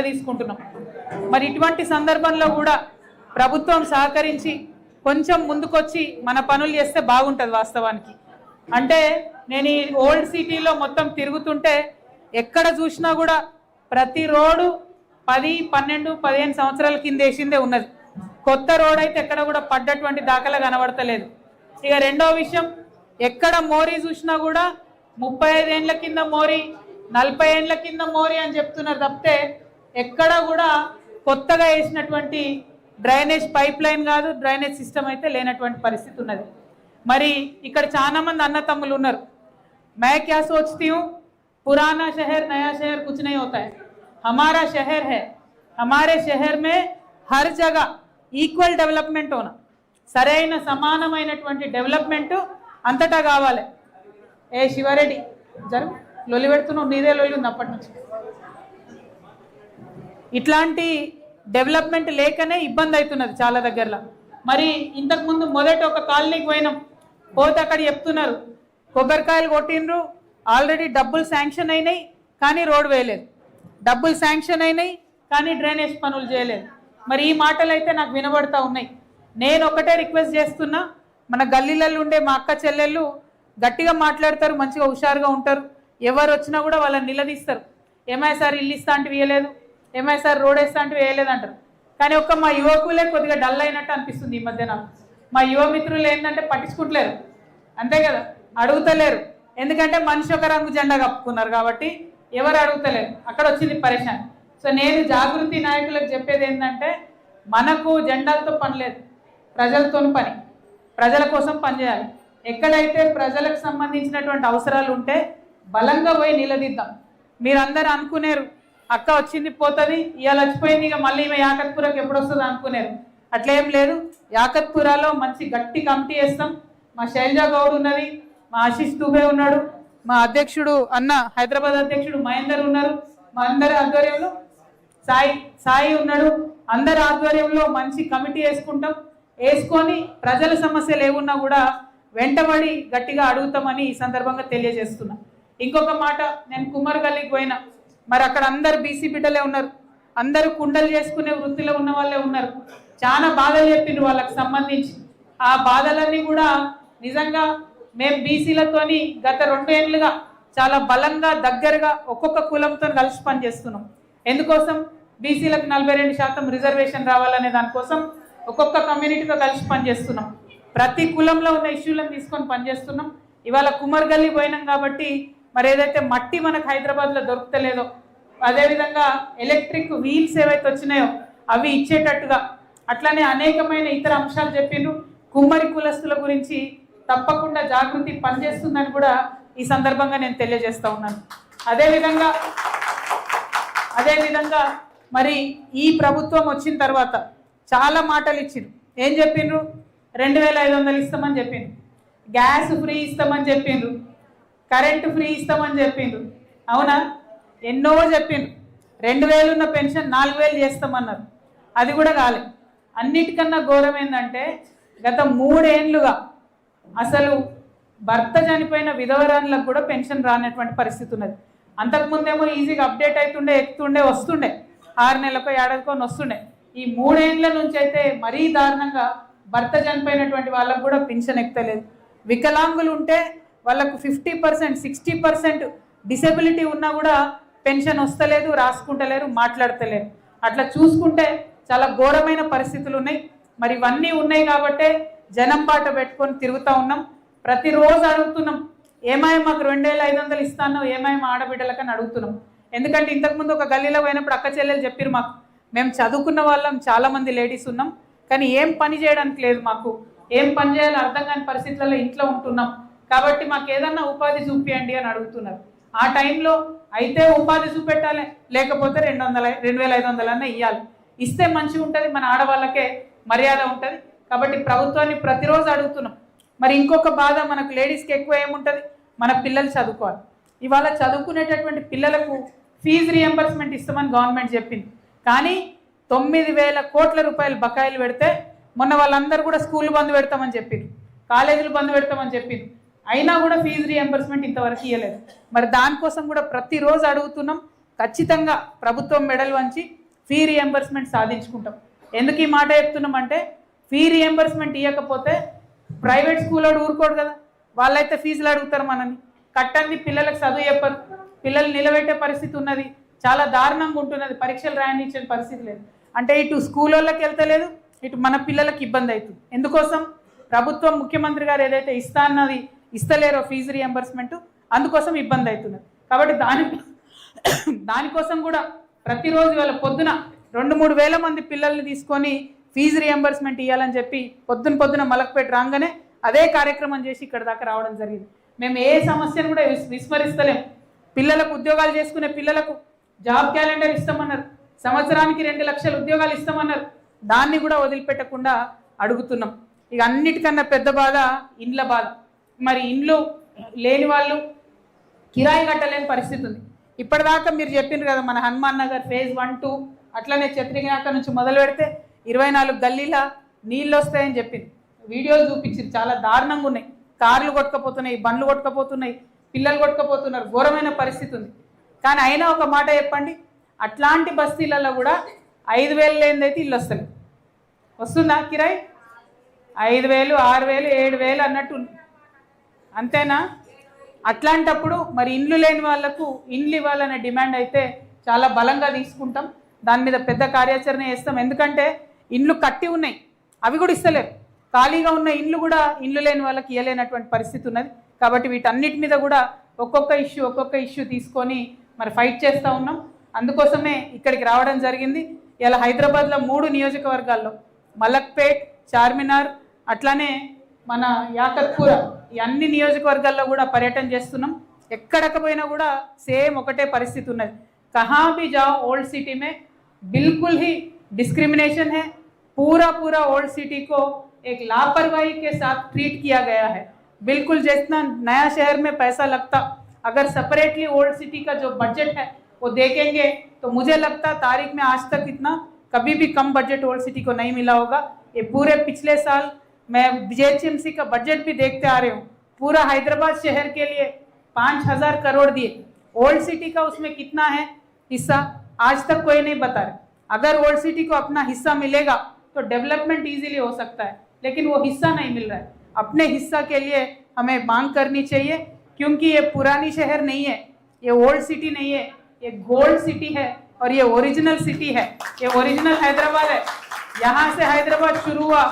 నిలదీసుకుంటున్నాం మరి ఇటువంటి సందర్భంలో కూడా ప్రభుత్వం సహకరించి కొంచెం ముందుకొచ్చి మన పనులు చేస్తే బాగుంటుంది వాస్తవానికి. అంటే నేను ఈ ఓల్డ్ సిటీలో మొత్తం తిరుగుతుంటే ఎక్కడ చూసినా కూడా ప్రతి రోడ్డు పది పన్నెండు పదిహేను సంవత్సరాల కింద వేసిందే ఉన్నది. కొత్త రోడ్ అయితే ఎక్కడ కూడా పడ్డటువంటి దాఖలా కనబడతలేదు. ఇక రెండో విషయం ఎక్కడ మోరీ చూసినా కూడా ముప్పై ఐదేండ్ల కింద మోరీ నలభై ఏండ్ల కింద మోరీ అని చెప్తున్నారు తప్పితే ఎక్కడ కూడా కొత్తగా వేసినటువంటి డ్రైనేజ్ పైప్ లైన్ కాదు డ్రైనేజ్ సిస్టమ్ అయితే లేనటువంటి పరిస్థితి ఉన్నది. మరి ఇక్కడ చాలా మంది అన్నతమ్ములు ఉన్నారు. మే క్యా సోచ్తీ పురాణా షహర్ నయా షహర్ కుచ్ నై హోతా హమారా షహర్ హే. హమారే షహర్ మే హర్ జగ ఈక్వల్ డెవలప్మెంట్ హోనా. సరైన సమానమైనటువంటి డెవలప్మెంట్ అంతటా కావాలి. ఏ శివారెడ్డి జరుగు లొలి పెడుతున్నావు నీదే లొలి ఉంది అప్పటి నుంచి. ఇట్లాంటి డెవలప్మెంట్ లేకనే ఇబ్బంది అవుతున్నది చాలా దగ్గరలో. మరి ఇంతకుముందు మొదట ఒక కాలనీకి పోయినాం. పోతే అక్కడ చెప్తున్నారు కొబ్బరికాయలు కొట్టిండ్రు ఆల్రెడీ డబ్బులు శాంక్షన్ అయినాయి కానీ రోడ్ వేయలేదు. డబ్బులు శాంక్షన్ అయినాయి కానీ డ్రైనేజ్ పనులు చేయలేదు. మరి ఈ మాటలు అయితే నాకు వినబడతా ఉన్నాయి. నేను ఒకటే రిక్వెస్ట్ చేస్తున్నా మన గల్లీలలో ఉండే మా అక్క చెల్లెళ్ళు గట్టిగా మాట్లాడతారు మంచిగా హుషారుగా ఉంటారు. ఎవరు వచ్చినా కూడా వాళ్ళని నిలదీస్తారు. ఏమై సార్ ఇల్లు ఇస్తా అంటే వేయలేదు ఏమై సార్ రోడ్ వేస్తా అంటే వేయలేదంటారు. కానీ ఒక్క మా యువకులే కొద్దిగా డల్ అయినట్టు అనిపిస్తుంది ఈ మధ్య నాకు. మా యువ మిత్రులు ఏంటంటే పట్టించుకుంటలేరు. అంతే కదా అడుగుతలేరు. ఎందుకంటే మనిషి ఒక రంగు జెండా కప్పుకున్నారు కాబట్టి ఎవరు అడుగుతలేరు. అక్కడ వచ్చింది పరేషాన్. సో నేను జాగృతి నాయకులకు చెప్పేది ఏంటంటే మనకు జెండాలతో పని లేదు. ప్రజలతో పని. ప్రజల కోసం పనిచేయాలి ఎక్కడైతే ప్రజలకు సంబంధించినటువంటి అవసరాలు ఉంటే బలంగా పోయి నిలదీద్దాం. మీరందరూ అనుకునేరు అక్క వచ్చింది పోతుంది. ఇవాళ వచ్చిపోయింది ఇక మళ్ళీ ఈమె యాకత్పురకు ఎప్పుడు వస్తుంది అనుకునేది. అట్లేం లేదు. యాకత్పురాలో మంచి గట్టి కమిటీ వేస్తాం. మా శైలజా గౌడ్ ఉన్నది మా ఆశీష్ దుబే ఉన్నాడు మా అధ్యక్షుడు అన్న హైదరాబాద్ అధ్యక్షుడు మహేందర్ ఉన్నారు. మా అందరి ఆధ్వర్యంలో సాయి సాయి ఉన్నాడు. అందరి ఆధ్వర్యంలో మంచి కమిటీ వేసుకుంటాం. వేసుకొని ప్రజల సమస్యలు ఏమున్నా కూడా వెంటబడి గట్టిగా అడుగుతామని ఈ సందర్భంగా తెలియజేస్తున్నా. ఇంకొక మాట నేను కుమార్ గల్లీకి పోయినా. మరి అక్కడ అందరు బీసీ బిడ్డలే ఉన్నారు. అందరూ కుండలు చేసుకునే వృత్తిలో ఉన్న వాళ్ళే ఉన్నారు. చాలా బాధలు చెప్పిండ్రు వాళ్ళకి సంబంధించి. ఆ బాధలన్నీ కూడా నిజంగా మేము బీసీలతోని గత రెండు ఏళ్ళుగా చాలా బలంగా దగ్గరగా ఒక్కొక్క కులంతో కలిసి పనిచేస్తున్నాం. ఎందుకోసం? బీసీలకు నలభై రెండు శాతం రిజర్వేషన్ రావాలనే దానికోసం ఒక్కొక్క కమ్యూనిటీతో కలిసి పనిచేస్తున్నాం. ప్రతి కులంలో ఉన్న ఇష్యూలను తీసుకొని పనిచేస్తున్నాం. ఇవాళ కుమర్ గల్లీ పోయినాం కాబట్టి మరి ఏదైతే మట్టి మనకు హైదరాబాద్లో దొరుకుతలేదో అదేవిధంగా ఎలక్ట్రిక్ వీల్స్ ఏవైతే వచ్చినాయో అవి ఇచ్చేటట్టుగా అట్లనే అనేకమైన ఇతర అంశాలు చెప్పిండ్రు. కుమ్మరి కులస్తుల గురించి తప్పకుండా జాగృతి పనిచేస్తుందని కూడా ఈ సందర్భంగా నేను తెలియజేస్తూ ఉన్నాను. అదేవిధంగా అదేవిధంగా మరి ఈ ప్రభుత్వం వచ్చిన తర్వాత చాలా మాటలు ఇచ్చిండ్రు ఏం చెప్పిండ్రు? రెండు వేల ఐదు వందలు ఇస్తామని చెప్పిండ్రు. గ్యాస్ ఫ్రీ ఇస్తామని చెప్పిండ్రు. కరెంటు ఫ్రీ ఇస్తామని చెప్పిండ్రు. అవునా? ఎన్నో చెప్పిండ్రు. రెండు వేలు ఉన్న పెన్షన్ నాలుగు వేలు చేస్తామన్నారు. అది కూడా కాలే. అన్నిటికన్నా ఘోరం ఏంటంటే గత మూడేండ్లుగా అసలు భర్త చనిపోయిన విధవరాన్లకు కూడా పెన్షన్ రానటువంటి పరిస్థితి ఉన్నది. అంతకుముందేమో ఈజీగా అప్డేట్ అవుతుండే ఎక్కుతుండే వస్తుండే. ఆరు నెలలకో ఏడాదికో వస్తుండే. ఈ మూడేండ్ల నుంచి అయితే మరీ దారుణంగా భర్త చనిపోయినటువంటి వాళ్ళకు కూడా పెన్షన్ ఎక్కలేదు వికలాంగులు ఉంటే వాళ్ళకు fifty percent sixty percent disability ఉన్నా కూడా పెన్షన్ వస్తలేదు రాసుకుంటలేరు మాట్లాడతలేరు. అట్లా చూసుకుంటే చాలా ఘోరమైన పరిస్థితులు ఉన్నాయి. మరి ఇవన్నీ ఉన్నాయి కాబట్టే జనం పాట పెట్టుకొని తిరుగుతూ ఉన్నాం. ప్రతిరోజు అడుగుతున్నాం ఏమాయ మాకు రెండు వేల ఐదు వందలు ఇస్తాను ఏమాయ మా ఆడబిడ్డలకని అడుగుతున్నాం. ఎందుకంటే ఇంతకుముందు ఒక గల్లీలో పోయినప్పుడు అక్క చెల్లెలు చెప్పారు మాకు మేము చదువుకున్న వాళ్ళం చాలామంది లేడీస్ ఉన్నాం కానీ ఏం పని చేయడానికి లేదు మాకు. ఏం పని చేయాలో అర్థం కాని పరిస్థితులలో ఇంట్లో ఉంటున్నాం. కాబట్టి మాకు ఏదన్నా ఉపాధి చూపియండి అని అడుగుతున్నారు. ఆ టైంలో అయితే ఉపాధి చూపెట్టాలి. లేకపోతే రెండు వందల రెండు వేల ఐదు వందలన్నా ఇవ్వాలి ఇస్తే మంచిగా ఉంటుంది మన ఆడవాళ్ళకే మర్యాద ఉంటుంది. కాబట్టి ప్రభుత్వాన్ని ప్రతిరోజు అడుగుతున్నాం. మరి ఇంకొక బాధ మనకు లేడీస్కి ఎక్కువ ఏముంటుంది? మన పిల్లలు చదువుకోవాలి. ఇవాళ చదువుకునేటటువంటి పిల్లలకు ఫీజు రియంబర్స్మెంట్ ఇస్తామని గవర్నమెంట్ చెప్పింది. కానీ తొమ్మిది వేల కోట్ల రూపాయలు బకాయిలు పెడితే మొన్న వాళ్ళందరూ కూడా స్కూల్ బంద్ పెడతామని చెప్పింది కాలేజీలు బంద్ పెడతామని చెప్పింది అయినా కూడా ఫీజు రీఎంబర్స్మెంట్ ఇంతవరకు ఇవ్వలేదు మరి దానికోసం కూడా ప్రతిరోజు అడుగుతున్నాం ఖచ్చితంగా ప్రభుత్వం మెడల్ వంచి ఫీ రీఎంబర్స్మెంట్ సాధించుకుంటాం. ఎందుకు ఈ మాట చెప్తున్నామంటే ఫీ రీఎంబర్స్మెంట్ ఇవ్వకపోతే ప్రైవేట్ స్కూల్లో ఊరుకోడు కదా. వాళ్ళైతే ఫీజులు అడుగుతారు మనని కట్టండి పిల్లలకు చదువు చెప్పరు. పిల్లలు నిలబెట్టే పరిస్థితి ఉన్నది. చాలా దారుణంగా ఉంటున్నది. పరీక్షలు రాయనిచ్చే పరిస్థితి లేదు. అంటే ఇటు స్కూల్ వాళ్ళకి వెళ్తలేదు ఇటు మన పిల్లలకు ఇబ్బంది అవుతుంది. ఎందుకోసం? ప్రభుత్వం ముఖ్యమంత్రి గారు ఏదైతే ఇస్తా అన్నది ఇస్తలేరో ఫీజు రియంబర్స్మెంట్ అందుకోసం ఇబ్బంది అవుతున్నది. కాబట్టి దాని దానికోసం కూడా ప్రతిరోజు వాళ్ళ పొద్దున రెండు మూడు వేల మంది పిల్లల్ని తీసుకొని ఫీజు రియంబర్స్మెంట్ ఇవ్వాలని చెప్పి పొద్దున పొద్దున మలక్పేట రాగానే అదే కార్యక్రమం చేసి ఇక్కడ దాకా రావడం జరిగింది. మేము ఏ సమస్యను కూడా విస్- విస్మరిస్తలేం. పిల్లలకు ఉద్యోగాలు చేసుకునే పిల్లలకు జాబ్ క్యాలెండర్ ఇస్తామన్నారు. సంవత్సరానికి రెండు లక్షల ఉద్యోగాలు ఇస్తామన్నారు. దాన్ని కూడా వదిలిపెట్టకుండా అడుగుతున్నాం. ఇక అన్నిటికన్నా పెద్ద బాధ ఇండ్ల బాధ. మరి ఇండ్లు లేని వాళ్ళు కిరాయి కట్టలేని పరిస్థితి ఉంది. ఇప్పటిదాకా మీరు చెప్పిండ్రు కదా మన Hanuman Nagar phase one two అట్లనే చత్రినాక నుంచి మొదలు పెడితే ఇరవై నాలుగు గల్లీల నీళ్ళు వస్తాయని చెప్పింది. వీడియోలు చూపించింది చాలా దారుణంగా ఉన్నాయి. కార్లు కొట్టుకపోతున్నాయి బండ్లు కొట్టుకపోతున్నాయి పిల్లలు కొట్టుకపోతున్నారు ఘోరమైన పరిస్థితి ఉంది. కానీ అయినా ఒక మాట చెప్పండి అట్లాంటి బస్తీలలో కూడా ఐదు వేలు లేనిదైతే ఇల్లు వస్తుంది వస్తుందా కిరాయి? ఐదు వేలు ఆరు వేలు ఏడు వేలు అన్నట్టు అంతేనా? అట్లాంటప్పుడు మరి ఇండ్లు లేని వాళ్ళకు ఇండ్లు ఇవ్వాలనే డిమాండ్ అయితే చాలా బలంగా తీసుకుంటాం. దాని మీద పెద్ద కార్యాచరణ చేస్తాం. ఎందుకంటే ఇండ్లు కట్టి ఉన్నాయి. అవి కూడా ఇస్తలేరు. ఖాళీగా ఉన్న ఇండ్లు కూడా ఇండ్లు లేని వాళ్ళకి ఇవ్వలేనటువంటి పరిస్థితి ఉన్నది. కాబట్టి వీటన్నిటి మీద కూడా ఒక్కొక్క ఇష్యూ ఒక్కొక్క ఇష్యూ తీసుకొని మరి ఫైట్ చేస్తూ ఉన్నాం. అందుకోసమే ఇక్కడికి రావడం జరిగింది. ఇలా హైదరాబాద్లో మూడు నియోజకవర్గాల్లో మలక్పేట్ చార్మినార్ అట్లానే మన యాకత్పూర ఈ అన్ని నియోజకవర్గాల్లో కూడా పర్యటన చేస్తున్నాం ఎక్కడక పోయినా కూడా సేమ్ ఒకటే పరిస్థితి ఉన్నది కహా भी जाओ ओल्ड सिटी में बिल्कुल ही डिस्क्रिमिनेशन है पूरा पूरा ओल्ड सिटी को एक लापरवाही के साथ ट्रीट किया गया है बिल्कुल जितना नया शहर में पैसा लगता अगर सेपरेटली ओल्ड सिटी का जो बजट है वो देखेंगे तो मुझे लगता तारीख में आज तक इतना कभी भी कम बजट ओल्ड सिटी को नहीं मिला होगा ये पूरे पिछले साल मैं बीजेएचएमसी का बजट भी देखते आ रही हूँ। पूरा हैदराबाद शहर के लिए पाँच हज़ार करोड़ दिए। ओल्ड सिटी का उसमें कितना है? हिस्सा आज तक कोई नहीं बता रहे। अगर ओल्ड सिटी को अपना हिस्सा मिलेगा तो डेवलपमेंट इजीली हो सकता है। लेकिन वो हिस्सा नहीं मिल रहा है। अपने हिस्सा के लिए हमें मांग करनी चाहिए, क्योंकि ये पुरानी शहर नहीं है, ये ओल्ड सिटी नहीं है, ये गोल्ड सिटी है और ये ओरिजिनल सिटी है। ये ओरिजिनल हैदराबाद है। यहाँ से हैदराबाद शुरू हुआ।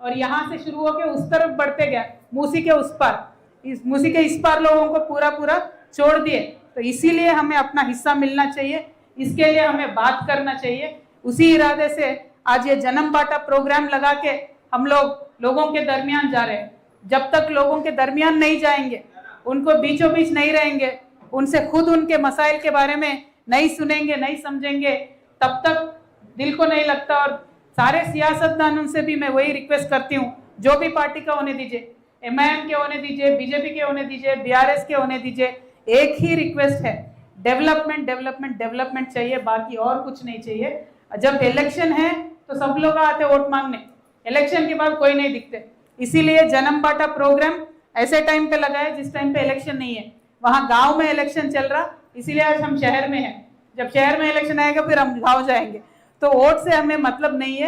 और यहाँ से शुरू होकर उस तरफ़ बढ़ते गया, मूसी के उस पार। इस, मूसी के इस पार लोगों को पूरा पूरा छोड़ दिए। तो इसीलिए हमें अपना हिस्सा मिलना चाहिए, इसके लिए हमें बात करना चाहिए। उसी इरादे से आज ये जन्म बाटा प्रोग्राम लगा के हम लोग लोगों के दरमियान जा रहे हैं। जब तक लोगों के दरमियान नहीं जाएँगे, उनको बीचों बीच नहीं रहेंगे, उनसे खुद उनके मसाइल के बारे में नहीं सुनेंगे, नहीं समझेंगे, तब तक दिल को नहीं लगता और सारे सियासतदानों से भी मैं वही रिक्वेस्ट करती हूँ। जो भी पार्टी का होने दीजिए एम के होने दीजिए बीजेपी के होने दीजिए बीआरएस के होने दीजिए, एक ही रिक्वेस्ट है। डेवलपमेंट डेवलपमेंट डेवलपमेंट चाहिए, बाकी और कुछ नहीं चाहिए। जब इलेक्शन है तो सब लोग आते वोट मांगने। इलेक्शन के बाद कोई नहीं दिखते। इसीलिए जन्म बाटा प्रोग्राम ऐसे टाइम पे लगा है जिस टाइम पे इलेक्शन नहीं है। वहाँ गाँव में इलेक्शन चल रहा, इसीलिए आज हम शहर में हैं। जब शहर में इलेक्शन आएगा, फिर हम गाँव जाएँगे। तो वोट से हमें मतलब नहीं है।